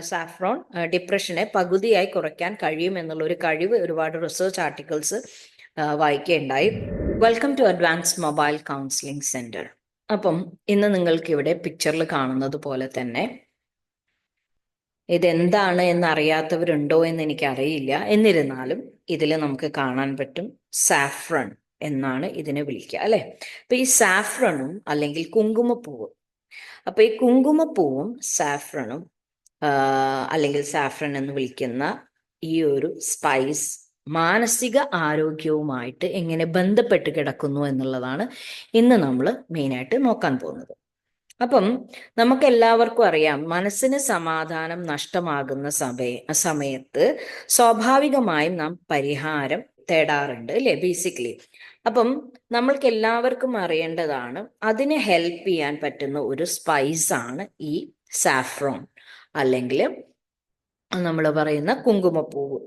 Saffron ഡിപ്രഷനെ പകുതിയായി കുറയ്ക്കാൻ കഴിയും എന്നുള്ള ഒരു കഴിവ് ഒരുപാട് research articles വായിക്കുകയുണ്ടായി welcome to advance mobile counselling centre. അപ്പം ഇന്ന് നിങ്ങൾക്ക് ഇവിടെ പിക്ചറിൽ കാണുന്നത് പോലെ തന്നെ ഇതെന്താണ് എന്നറിയാത്തവരുണ്ടോ എന്ന് എനിക്കറിയില്ല എന്നിരുന്നാലും ഇതിൽ നമുക്ക് കാണാൻ പറ്റും സാഫ്രൺ എന്നാണ് ഇതിനെ വിളിക്കുക അല്ലെ? അപ്പൊ ഈ സാഫ്രണും അല്ലെങ്കിൽ കുങ്കുമപ്പൂവും. അപ്പൊ ഈ കുങ്കുമപ്പൂവും സാഫ്രണും അല്ലെങ്കിൽ സാഫ്രൻ എന്ന് വിളിക്കുന്ന ഈ ഒരു സ്പൈസ് മാനസിക ആരോഗ്യവുമായിട്ട് എങ്ങനെ ബന്ധപ്പെട്ട് കിടക്കുന്നു എന്നുള്ളതാണ് ഇന്ന് നമ്മൾ മെയിനായിട്ട് നോക്കാൻ പോകുന്നത്. അപ്പം നമുക്ക് എല്ലാവർക്കും അറിയാം മനസ്സിന് സമാധാനം നഷ്ടമാകുന്ന സമയ സമയത്ത് സ്വാഭാവികമായും നാം പരിഹാരം തേടാറുണ്ട് അല്ലേ ബേസിക്കലി അപ്പം നമ്മൾക്ക് എല്ലാവർക്കും അറിയേണ്ടതാണ് അതിനെ ഹെൽപ്പ് ചെയ്യാൻ പറ്റുന്ന ഒരു സ്പൈസ് ആണ് ഈ സാഫ്രോൺ അല്ലെങ്കിൽ നമ്മൾ പറയുന്ന കുങ്കുമപ്പൂവ്.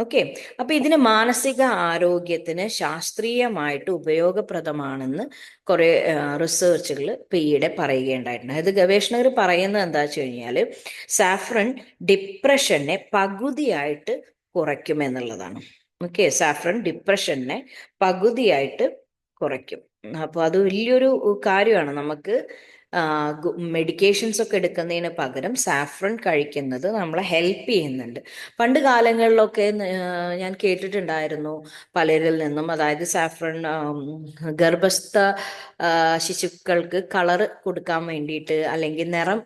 ഓക്കെ? അപ്പൊ ഇതിന് മാനസിക ആരോഗ്യത്തിന് ശാസ്ത്രീയമായിട്ട് ഉപയോഗപ്രദമാണെന്ന് കുറെ റിസർച്ചുകൾ ഇപ്പൊ ഈയിടെ പറയുകയുണ്ടായിട്ടുണ്ട്. അതായത് ഗവേഷകർ പറയുന്നത് എന്താ വെച്ച് കഴിഞ്ഞാൽ സാഫ്രൺ ഡിപ്രഷനെ പകുതിയായിട്ട് കുറയ്ക്കും എന്നുള്ളതാണ്. ഓക്കെ? സാഫ്രൺ ഡിപ്രഷനെ പകുതിയായിട്ട് കുറയ്ക്കും. അപ്പോൾ അത് വലിയൊരു കാര്യമാണ്. നമുക്ക് മെഡിക്കേഷൻസ് ഒക്കെ എടുക്കുന്നതിന് പകരം സാഫ്രൺ കഴിക്കുന്നത് നമ്മളെ ഹെൽപ്പ് ചെയ്യുന്നുണ്ട്. പണ്ട് കാലങ്ങളിലൊക്കെ ഞാൻ കേട്ടിട്ടുണ്ടായിരുന്നു പലരിൽ നിന്നും. അതായത് സാഫ്രൺ ഗർഭസ്ഥ ശിശുക്കൾക്ക് കളർ കൊടുക്കാൻ വേണ്ടിയിട്ട് അല്ലെങ്കിൽ നിറം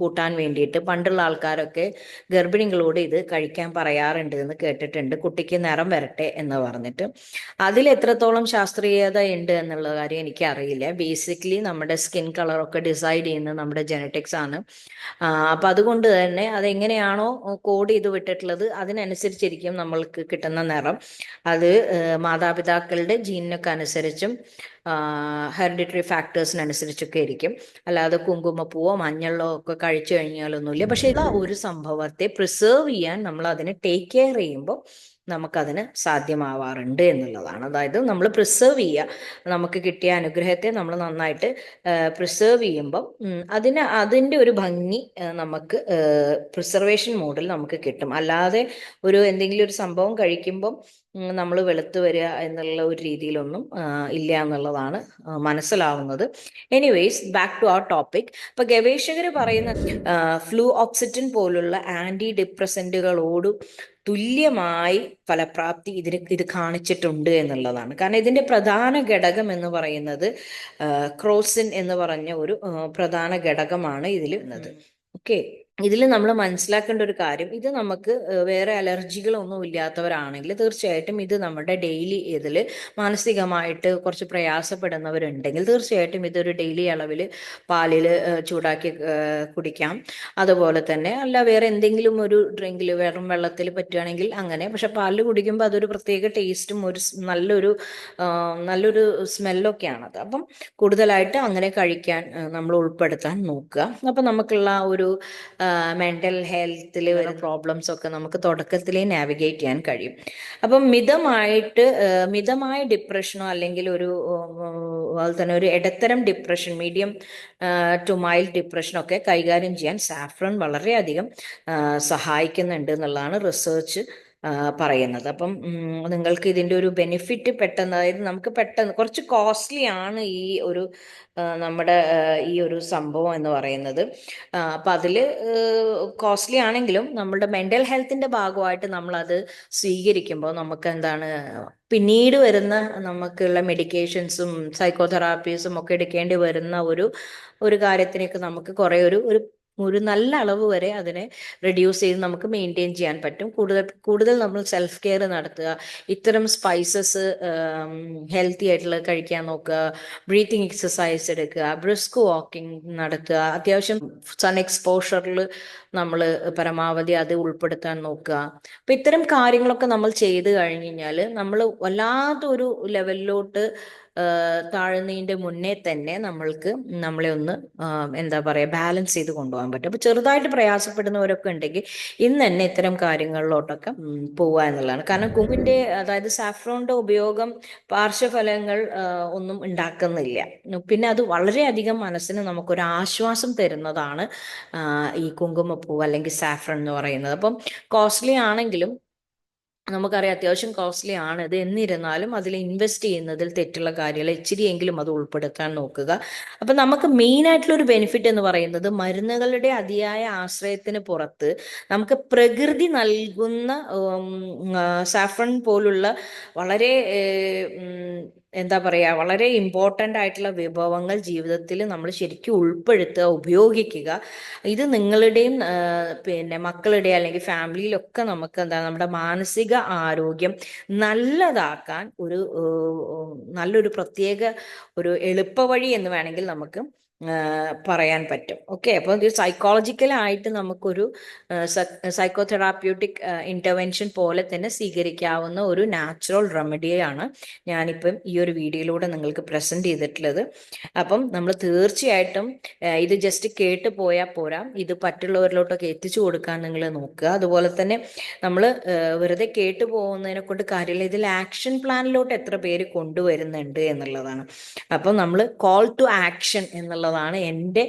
കൂട്ടാൻ വേണ്ടിയിട്ട് പണ്ടുള്ള ആൾക്കാരൊക്കെ ഗർഭിണികളോട് ഇത് കഴിക്കാൻ പറയാറുണ്ട് എന്ന് കേട്ടിട്ടുണ്ട്. കുട്ടിക്ക് നിറം വരട്ടെ എന്ന് പറഞ്ഞിട്ട്. അതിൽ എത്രത്തോളം ശാസ്ത്രീയത ഉണ്ട് എന്നുള്ള കാര്യം എനിക്ക് അറിയില്ല ബേസിക്കലി നമ്മുടെ സ്കിൻ കളറൊക്കെ ഡിസൈഡ് ചെയ്യുന്നത് നമ്മുടെ ജനറ്റിക്സ് ആണ്. അപ്പൊ അതുകൊണ്ട് തന്നെ അതെങ്ങനെയാണോ കോഡ് ചെയ്ത് വിട്ടിട്ടുള്ളത് അതിനനുസരിച്ചിരിക്കും നമ്മൾക്ക് കിട്ടുന്ന നിറം. അത് മാതാപിതാക്കളുടെ ജീനിനൊക്കെ അനുസരിച്ചും ഹെറിഡിറ്ററി ഫാക്ടേഴ്സിനനുസരിച്ചൊക്കെ ഇരിക്കും അല്ലാതെ കുങ്കുമപ്പൂവോ മഞ്ഞളോ ഒക്കെ കഴിച്ചു കഴിഞ്ഞാലൊന്നുമില്ല. പക്ഷേ ഇതാ ഒരു സംഭവത്തെ പ്രിസേർവ് ചെയ്യാൻ നമ്മൾ അതിനെ ടേക്ക് കെയർ ചെയ്യുമ്പോൾ നമുക്കതിന് സാധ്യമാവാറുണ്ട് എന്നുള്ളതാണ്. അതായത് നമ്മൾ പ്രിസേർവ് ചെയ്യുക. നമുക്ക് കിട്ടിയ അനുഗ്രഹത്തെ നമ്മൾ നന്നായിട്ട് പ്രിസേർവ് ചെയ്യുമ്പം അതിന് അതിന്റെ ഒരു ഭംഗി നമുക്ക് പ്രിസർവേഷൻ മോഡിൽ നമുക്ക് കിട്ടും. അല്ലാതെ ഒരു എന്തെങ്കിലും ഒരു സംഭവം കഴിക്കുമ്പം നമ്മൾ വെളുത്തു വരിക എന്നുള്ള ഒരു രീതിയിലൊന്നും ഇല്ല എന്നുള്ളതാണ് മനസ്സിലാവുന്നത്. Anyways back to our topic ഇപ്പൊ ഗവേഷകർ പറയുന്ന ഫ്ലൂ ഓക്സിജൻ പോലുള്ള ആന്റി ഡിപ്രസന്റുകളോട് തുല്യമായി ഫലപ്രാപ്തി ഇതിന് ഇത് കാണിച്ചിട്ടുണ്ട് എന്നുള്ളതാണ്. കാരണം ഇതിന്റെ പ്രധാന ഘടകം എന്ന് പറയുന്നത് ക്രോസിൻ എന്ന് പറഞ്ഞ ഒരു പ്രധാന ഘടകമാണ് ഇതിൽ ഉള്ളത്. ഓക്കെ. ഇതിൽ നമ്മൾ മനസ്സിലാക്കേണ്ട ഒരു കാര്യം ഇത് നമുക്ക് വേറെ അലർജികളൊന്നും ഇല്ലാത്തവരാണെങ്കിൽ തീർച്ചയായിട്ടും ഇത് നമ്മുടെ ഡെയിലി ഇതിൽ മാനസികമായിട്ട് കുറച്ച് പ്രയാസപ്പെടുന്നവരുണ്ടെങ്കിൽ തീർച്ചയായിട്ടും ഇതൊരു ഡെയിലി അളവിൽ പാലിൽ ചൂടാക്കി കുടിക്കാം. അതുപോലെ തന്നെ അല്ല വേറെ എന്തെങ്കിലും ഒരു ഡ്രിങ്കിൽ വെറും വെള്ളത്തിൽ പറ്റുകയാണെങ്കിൽ അങ്ങനെ പക്ഷെ പാലിൽ കുടിക്കുമ്പോൾ അതൊരു പ്രത്യേക ടേസ്റ്റും ഒരു നല്ലൊരു നല്ലൊരു സ്മെല്ലൊക്കെയാണത്. അപ്പം കൂടുതലായിട്ട് അങ്ങനെ കഴിക്കാൻ നമ്മൾ ഉൾപ്പെടുത്താൻ നോക്കുക. അപ്പം നമുക്കുള്ള ഒരു മെന്റൽ ഹെൽത്തിൽ വരുന്ന പ്രോബ്ലംസ് ഒക്കെ നമുക്ക് തുടക്കത്തിലേ നാവിഗേറ്റ് ചെയ്യാൻ കഴിയും. അപ്പം മിതമായിട്ട് മിതമായ ഡിപ്രഷനോ അല്ലെങ്കിൽ ഒരു അതുപോലെ തന്നെ ഒരു ഇടത്തരം ഡിപ്രഷൻ മീഡിയം ടു മൈൽഡ് ഡിപ്രഷനൊക്കെ കൈകാര്യം ചെയ്യാൻ സാഫ്രൺ വളരെയധികം സഹായിക്കുന്നുണ്ട് എന്നുള്ളതാണ് റിസർച്ച് പറയുന്നത്. അപ്പം നിങ്ങൾക്ക് ഇതിന്റെ ഒരു ബെനിഫിറ്റ് പെട്ടെന്ന് അതായത് നമുക്ക് പെട്ടെന്ന് കുറച്ച് കോസ്റ്റ്ലി ആണ് ഈ ഒരു നമ്മുടെ ഈ ഒരു സംഭവം എന്ന് പറയുന്നത്. അപ്പം അതിൽ കോസ്റ്റ്ലി ആണെങ്കിലും നമ്മുടെ മെന്റൽ ഹെൽത്തിന്റെ ഭാഗമായിട്ട് നമ്മളത് സ്വീകരിക്കുമ്പോൾ നമുക്ക് എന്താണ് പിന്നീട് വരുന്ന നമുക്കുള്ള മെഡിക്കേഷൻസും സൈക്കോതെറാപ്പീസും ഒക്കെ എടുക്കേണ്ടി വരുന്ന ഒരു ഒരു കാര്യത്തിനൊക്കെ നമുക്ക് കുറേ ഒരു ഒരു ഒരു നല്ല അളവ് വരെ അതിനെ റെഡ്യൂസ് ചെയ്ത് നമുക്ക് മെയിന്റെയിൻ ചെയ്യാൻ പറ്റും. കൂടുതൽ കൂടുതൽ നമ്മൾ സെൽഫ് കെയർ നടത്തുക. ഇത്തരം സ്പൈസസ് ഹെൽത്തി ആയിട്ടുള്ള കഴിക്കാൻ നോക്കുക. ബ്രീത്തിങ് എക്സസൈസ് എടുക്കുക. ബ്രിസ്ക് വാക്കിംഗ് നടത്തുക. അത്യാവശ്യം സൺ എക്സ്പോഷറിൽ നമ്മൾ പരമാവധി അത് ഉൾപ്പെടുത്താൻ നോക്കുക. അപ്പം ഇത്തരം കാര്യങ്ങളൊക്കെ നമ്മൾ ചെയ്ത് കഴിഞ്ഞ് കഴിഞ്ഞാൽ നമ്മൾ വല്ലാത്തൊരു ലെവലിലോട്ട് താഴുന്നതിന്റെ മുന്നേ തന്നെ നമ്മൾക്ക് നമ്മളെ ഒന്ന് എന്താ പറയുക ബാലൻസ് ചെയ്ത് കൊണ്ടുപോകാൻ പറ്റും. അപ്പൊ ചെറുതായിട്ട് പ്രയാസപ്പെടുന്നവരൊക്കെ ഉണ്ടെങ്കിൽ ഇന്ന് തന്നെ ഇത്തരം കാര്യങ്ങളിലോട്ടൊക്കെ പോവുക എന്നുള്ളതാണ്. കാരണം കുമ്പിന്റെ അതായത് സാഫ്രോണിന്റെ ഉപയോഗം പാർശ്വഫലങ്ങൾ ഒന്നും ഉണ്ടാക്കുന്നില്ല. പിന്നെ അത് വളരെയധികം മനസ്സിന് നമുക്കൊരു ആശ്വാസം തരുന്നതാണ് ഈ കുങ്കുമപ്പൂ അല്ലെങ്കിൽ സാഫ്രൺ എന്ന് പറയുന്നത്. അപ്പം കോസ്റ്റ്ലി ആണെങ്കിലും നമുക്കറിയാം അത്യാവശ്യം കോസ്റ്റ്ലി ആണ്. ഇത് എന്നിരുന്നാലും അതിൽ ഇൻവെസ്റ്റ് ചെയ്യുന്നതിൽ തെറ്റുള്ള കാര്യങ്ങൾ ഇച്ചിരിയെങ്കിലും അത് ഉൾപ്പെടുത്താൻ നോക്കുക. അപ്പം നമുക്ക് മെയിൻ ആയിട്ടുള്ള ഒരു ബെനിഫിറ്റ് എന്ന് പറയുന്നത് മരുന്നുകളുടെ അതിയായ ആശ്രയത്തിന് പുറത്ത് നമുക്ക് പ്രകൃതി നൽകുന്ന സാഫ്രൺ പോലുള്ള വളരെ എന്താ പറയുക വളരെ ഇമ്പോർട്ടന്റ് ആയിട്ടുള്ള വിഭവങ്ങൾ ജീവിതത്തിൽ നമ്മൾ ശരിക്കും ഉൾപ്പെടുത്തുക ഉപയോഗിക്കുക. ഇത് നിങ്ങളുടെയും പിന്നെ മക്കളുടെ അല്ലെങ്കിൽ ഫാമിലിയിലൊക്കെ നമുക്ക് എന്താ നമ്മുടെ മാനസിക ആരോഗ്യം നല്ലതാക്കാൻ ഒരു നല്ലൊരു പ്രത്യേക ഒരു എളുപ്പവഴി എന്ന് വേണമെങ്കിൽ നമുക്ക് പറയാൻ പറ്റും. ഓക്കെ അപ്പോൾ ഇത് സൈക്കോളജിക്കലായിട്ട് നമുക്കൊരു സൈക്കോതെറാപ്യൂട്ടിക് ഇന്റർവെൻഷൻ പോലെ തന്നെ സ്വീകരിക്കാവുന്ന ഒരു നാച്ചുറൽ റെമഡിയാണ് ഞാനിപ്പം ഈ ഒരു വീഡിയോയിലൂടെ നിങ്ങൾക്ക് പ്രസന്റ് ചെയ്തിട്ടുള്ളത്. അപ്പം നമ്മൾ തീർച്ചയായിട്ടും ഇത് ജസ്റ്റ് കേട്ട് പോയാൽ പോരാ. ഇത് മറ്റുള്ളവരിലോട്ടൊക്കെ എത്തിച്ചു കൊടുക്കാൻ നിങ്ങൾ നോക്കുക. അതുപോലെ തന്നെ നമ്മൾ വെറുതെ കേട്ട് പോകുന്നതിനെ കൊണ്ട് കാര്യമില്ല. ഇതിൽ ആക്ഷൻ പ്ലാനിലോട്ട് എത്ര പേര് കൊണ്ടുവരുന്നുണ്ട് എന്നുള്ളതാണ്. അപ്പം നമ്മൾ കോൾ ടു ആക്ഷൻ എന്നുള്ള എന്നുള്ളതാണ് എന്റെ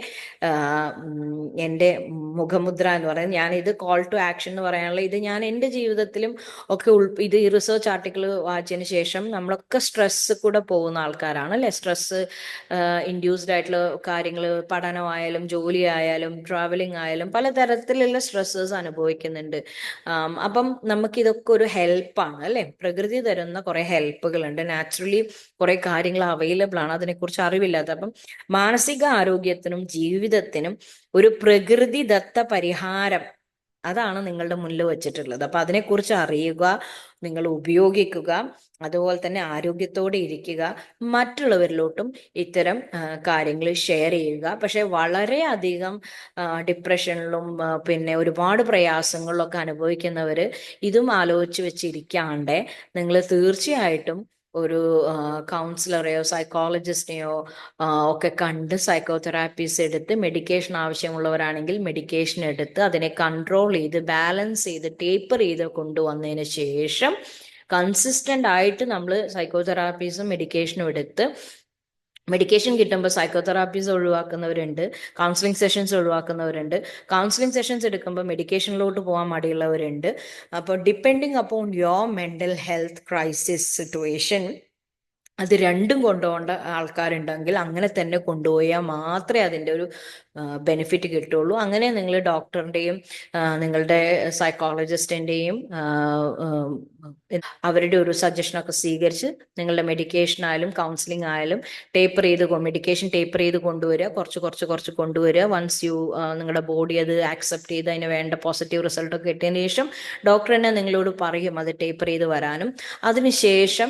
എന്റെ മുഖമുദ്ര എന്ന് പറയുന്നത് ഞാൻ ഇത് കോൾ ടു ആക്ഷൻ എന്ന് പറയാനുള്ള ഇത് ഞാൻ എന്റെ ജീവിതത്തിലും ഒക്കെ ഉൾ ഇത് ഈ റിസർച്ച് ആർട്ടിക്കിൾ വായിച്ചതിന് ശേഷം നമ്മളൊക്കെ സ്ട്രെസ് കൂടെ പോകുന്ന ആൾക്കാരാണ് അല്ലെ? സ്ട്രെസ് ഇൻഡ്യൂസ്ഡ് ആയിട്ടുള്ള കാര്യങ്ങൾ പഠനമായാലും ജോലി ആയാലും ട്രാവലിംഗ് ആയാലും പലതരത്തിലുള്ള സ്ട്രെസ്സസ് അനുഭവിക്കുന്നുണ്ട്. അപ്പം നമുക്കിതൊക്കെ ഒരു ഹെൽപ്പാണ് അല്ലെ? പ്രകൃതി തരുന്ന കുറെ ഹെൽപ്പുകളുണ്ട് നാച്ചുറലി കുറെ കാര്യങ്ങൾ അവൈലബിൾ ആണ്. അതിനെക്കുറിച്ച് അറിവില്ലാത്ത അപ്പം മാനസിക ആരോഗ്യത്തിനും ജീവിതത്തിനും ഒരു പ്രകൃതിദത്ത പരിഹാരം. അതാണ് നിങ്ങളുടെ മുന്നിൽ വെച്ചിട്ടുള്ളത്. അപ്പൊ അതിനെക്കുറിച്ച് അറിയുക നിങ്ങൾ ഉപയോഗിക്കുക അതുപോലെ തന്നെ ആരോഗ്യത്തോടെ ഇരിക്കുക മറ്റുള്ളവരിലോട്ടും ഇത്തരം കാര്യങ്ങൾ ഷെയർ ചെയ്യുക. പക്ഷെ വളരെയധികം ഡിപ്രഷനിലും പിന്നെ ഒരുപാട് പ്രയാസങ്ങളിലൊക്കെ അനുഭവിക്കുന്നവർ ഇതും ആലോചിച്ച് വെച്ചിരിക്കാണ്ട്. നിങ്ങൾ തീർച്ചയായിട്ടും ഒരു കൗൺസിലറെയോ സൈക്കോളജിസ്റ്റിനെയോ ഒക്കെ കണ്ട് സൈക്കോതെറാപ്പീസ് എടുത്ത് മെഡിക്കേഷൻ ആവശ്യമുള്ളവരാണെങ്കിൽ മെഡിക്കേഷൻ എടുത്ത് അതിനെ കൺട്രോൾ ചെയ്ത് ബാലൻസ് ചെയ്ത് ടേപ്പർ ചെയ്ത് കൊണ്ടുവന്നതിന് ശേഷം കൺസിസ്റ്റന്റ് ആയിട്ട് നമ്മൾ സൈക്കോതെറാപ്പീസും മെഡിക്കേഷനും എടുത്ത് മെഡിക്കേഷൻ കിട്ടുമ്പോൾ സൈക്കോതെറാപ്പീസ് ഒഴിവാക്കുന്നവരുണ്ട് കൗൺസിലിംഗ് സെഷൻസ് ഒഴിവാക്കുന്നവരുണ്ട്. കൗൺസിലിംഗ് സെഷൻസ് എടുക്കുമ്പോൾ മെഡിക്കേഷനിലോട്ട് പോകാൻ മടിയുള്ളവരുണ്ട്. അപ്പോൾ depending upon your mental health crisis situation അത് രണ്ടും കൊണ്ടുപോകേണ്ട ആൾക്കാരുണ്ടെങ്കിൽ അങ്ങനെ തന്നെ കൊണ്ടുപോയാൽ മാത്രമേ അതിന്റെ ഒരു ബെനിഫിറ്റ് കിട്ടുള്ളൂ. അങ്ങനെ നിങ്ങൾ ഡോക്ടറിന്റെയും നിങ്ങളുടെ സൈക്കോളജിസ്റ്റിന്റെയും അവരുടെ ഒരു സജഷനൊക്കെ സ്വീകരിച്ച് നിങ്ങളുടെ മെഡിക്കേഷൻ ആയാലും കൗൺസിലിംഗ് ആയാലും ടേപ്പർ ചെയ്ത് മെഡിക്കേഷൻ ടേപ്പർ ചെയ്ത് കൊണ്ടുവരിക. കുറച്ച് കുറച്ച് കുറച്ച് കൊണ്ടുവരിക. വൺസ് യു നിങ്ങളുടെ ബോഡി അത് ആക്സെപ്റ്റ് ചെയ്ത് അതിന് വേണ്ട പോസിറ്റീവ് റിസൾട്ട് ഒക്കെ കിട്ടിയതിന് ശേഷം ഡോക്ടർ തന്നെ നിങ്ങളോട് പറയും അത് ടേപ്പർ ചെയ്ത് വരാനും. അതിനുശേഷം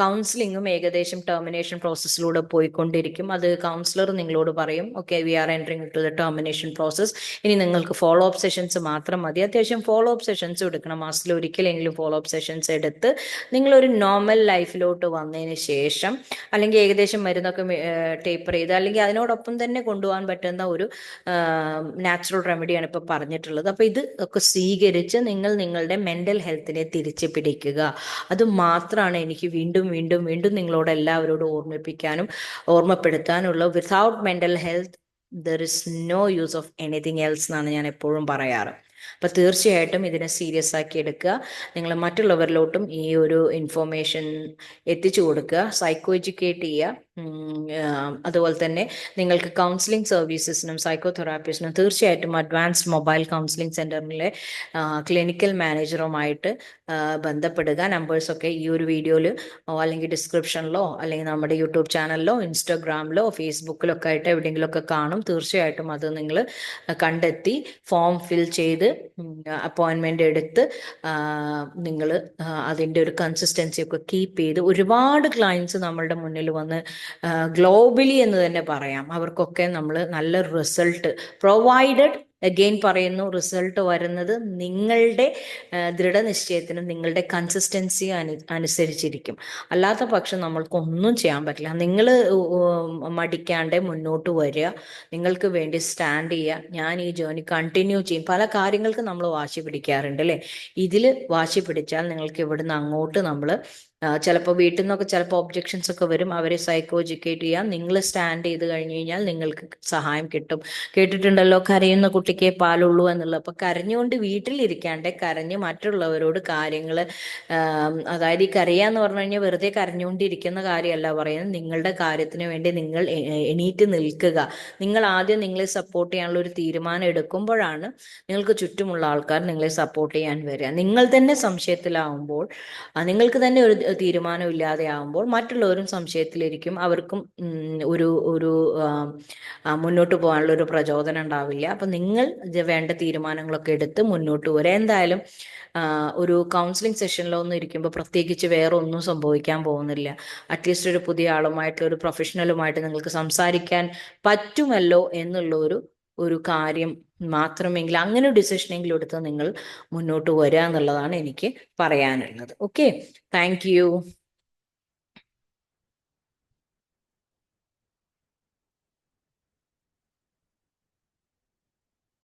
കൗൺസിലിങ്ങും ഏകദേശം ടെർമിനേഷൻ പ്രോസസ്സിലൂടെ പോയിക്കൊണ്ടിരിക്കും. അത് കൗൺസിലർ നിങ്ങളോട് പറയും okay we are entering to the termination process ഇനി നിങ്ങൾക്ക് ഫോളോ അപ്പ് സെഷൻസ് മാത്രം മതി. അത്യാവശ്യം ഫോളോ അപ്പ് സെഷൻസ് എടുക്കണം. മാസത്തിൽ ഒരിക്കലെങ്കിലും ഫോളോ അപ്പ് സെഷൻസ് എടുത്ത് നിങ്ങളൊരു നോർമൽ ലൈഫിലോട്ട് വന്നതിന് ശേഷം അല്ലെങ്കിൽ ഏകദേശം മരുന്നൊക്കെ ടേപ്പർ ചെയ്ത് അല്ലെങ്കിൽ അതിനോടൊപ്പം തന്നെ കൊണ്ടുപോകാൻ പറ്റുന്ന ഒരു നാച്ചുറൽ റെമഡിയാണ് ഇപ്പോൾ പറഞ്ഞിട്ടുള്ളത്. അപ്പോൾ ഇത് ഒക്കെ സ്വീകരിച്ച് നിങ്ങൾ നിങ്ങളുടെ മെന്റൽ ഹെൽത്തിനെ തിരിച്ച് പിടിക്കുക. അത് മാത്രമാണ് എനിക്ക് വീണ്ടും വീണ്ടും വീണ്ടും നിങ്ങളോട് എല്ലാവരോടും ഓർമ്മിപ്പിക്കാനും ഓർമ്മപ്പെടുത്താനുള്ള without mental health there is no use of anything else എന്നാണ് ഞാൻ എപ്പോഴും പറയാറ്. അപ്പം തീർച്ചയായിട്ടും ഇതിനെ സീരിയസ് ആക്കി എടുക്കുക. നിങ്ങൾ മറ്റുള്ളവരിലോട്ടും ഈ ഒരു ഇൻഫോർമേഷൻ എത്തിച്ചു കൊടുക്കുക. സൈക്കോ എഡ്യൂക്കേറ്റ് ചെയ്യുക. അതുപോലെ തന്നെ നിങ്ങൾക്ക് കൗൺസിലിംഗ് സർവീസസിനും സൈക്കോതെറാപ്പിസ്റ്റിനും തീർച്ചയായിട്ടും അഡ്വാൻസ്ഡ് മൊബൈൽ കൗൺസിലിംഗ് സെന്ററിലെ ക്ലിനിക്കൽ മാനേജറുമായിട്ട് ബന്ധപ്പെടുക. നമ്പേഴ്സൊക്കെ ഈ ഒരു വീഡിയോയിൽ അല്ലെങ്കിൽ ഡിസ്ക്രിപ്ഷനിലോ അല്ലെങ്കിൽ നമ്മുടെ യൂട്യൂബ് ചാനലിലോ ഇൻസ്റ്റാഗ്രാമിലോ ഫേസ്ബുക്കിലോ ഒക്കെ ആയിട്ട് എവിടെയെങ്കിലുമൊക്കെ കാണും. തീർച്ചയായിട്ടും അത് നിങ്ങൾ കണ്ടെത്തി ഫോം ഫിൽ ചെയ്ത് അപ്പോയിൻമെന്റ് എടുത്ത് നിങ്ങൾ അതിന്റെ ഒരു കൺസിസ്റ്റൻസി ഒക്കെ കീപ്പ് ചെയ്ത് ഒരുപാട് ക്ലയൻസ് നമ്മളുടെ മുന്നിൽ വന്ന് ഗ്ലോബലി എന്ന് തന്നെ പറയാം. അവർക്കൊക്കെ നമ്മൾ നല്ല റിസൾട്ട് പ്രൊവൈഡഡ് അഗെയിൻ പറയുന്നു റിസൾട്ട് വരുന്നത് നിങ്ങളുടെ ദൃഢനിശ്ചയത്തിനും നിങ്ങളുടെ കൺസിസ്റ്റൻസി അനു അനുസരിച്ചിരിക്കും. അല്ലാത്ത പക്ഷം നമ്മൾക്കൊന്നും ചെയ്യാൻ പറ്റില്ല. നിങ്ങൾ മടിക്കാണ്ട് മുന്നോട്ട് വരിക. നിങ്ങൾക്ക് വേണ്ടി സ്റ്റാൻഡ് ചെയ്യുക. ഞാൻ ഈ ജേർണി കണ്ടിന്യൂ ചെയ്യും. പല കാര്യങ്ങൾക്ക് നമ്മൾ വാശി പിടിക്കാറുണ്ട് അല്ലേ? ഇതിൽ വാശി പിടിച്ചാൽ നിങ്ങൾക്ക് ഇവിടുന്ന് അങ്ങോട്ട് നമ്മൾ ചിലപ്പോൾ വീട്ടിൽ നിന്നൊക്കെ ചിലപ്പോൾ ഒബ്ജെക്ഷൻസ് ഒക്കെ വരും. അവരെ സൈക്കോ എഡ്യൂക്കേറ്റ് ചെയ്യാം നിങ്ങൾ സ്റ്റാൻഡ് ചെയ്ത് കഴിഞ്ഞ് കഴിഞ്ഞാൽ നിങ്ങൾക്ക് സഹായം കിട്ടും. കേട്ടിട്ടുണ്ടല്ലോ കരയുന്ന കുട്ടിക്കേ പാലുള്ളൂ എന്നുള്ളത്. അപ്പോൾ കരഞ്ഞുകൊണ്ട് വീട്ടിലിരിക്കാണ്ട് കരഞ്ഞ് മറ്റുള്ളവരോട് കാര്യങ്ങൾ അതായത് ഈ കരയാന്ന് പറഞ്ഞു കഴിഞ്ഞാൽ വെറുതെ കരഞ്ഞുകൊണ്ടിരിക്കുന്ന കാര്യമല്ല പറയുന്നത്. നിങ്ങളുടെ കാര്യത്തിന് വേണ്ടി നിങ്ങൾ എണീറ്റ് നിൽക്കുക. നിങ്ങൾ ആദ്യം നിങ്ങളെ സപ്പോർട്ട് ചെയ്യാനുള്ള ഒരു തീരുമാനം എടുക്കുമ്പോഴാണ് നിങ്ങൾക്ക് ചുറ്റുമുള്ള ആൾക്കാർ നിങ്ങളെ സപ്പോർട്ട് ചെയ്യാൻ വരിക. നിങ്ങൾ തന്നെ സംശയത്തിലാവുമ്പോൾ നിങ്ങൾക്ക് തന്നെ ഒരു തീരുമാനം ഇല്ലാതെ ആവുമ്പോൾ മറ്റുള്ളവരും സംശയത്തിലിരിക്കും. അവർക്കും ഒരു ഒരു മുന്നോട്ട് പോകാനുള്ള ഒരു പ്രചോദനം ഉണ്ടാവില്ല. അപ്പം നിങ്ങൾ വേണ്ട തീരുമാനങ്ങളൊക്കെ എടുത്ത് മുന്നോട്ട് വരെ എന്തായാലും ഒരു കൗൺസിലിംഗ് സെഷനിലൊന്നും ഇരിക്കുമ്പോൾ പ്രത്യേകിച്ച് വേറെ ഒന്നും സംഭവിക്കാൻ പോകുന്നില്ല. അറ്റ്ലീസ്റ്റ് ഒരു പുതിയ ആളുമായിട്ട് ഒരു പ്രൊഫഷണലുമായിട്ട് നിങ്ങൾക്ക് സംസാരിക്കാൻ പറ്റുമല്ലോ എന്നുള്ള ഒരു ഒരു കാര്യം മാത്രമെങ്കിൽ അങ്ങനെ ഡിസിഷനെങ്കിലും എടുത്ത് നിങ്ങൾ മുന്നോട്ട് വരിക എന്നുള്ളതാണ് എനിക്ക് പറയാനുള്ളത്. Okay thank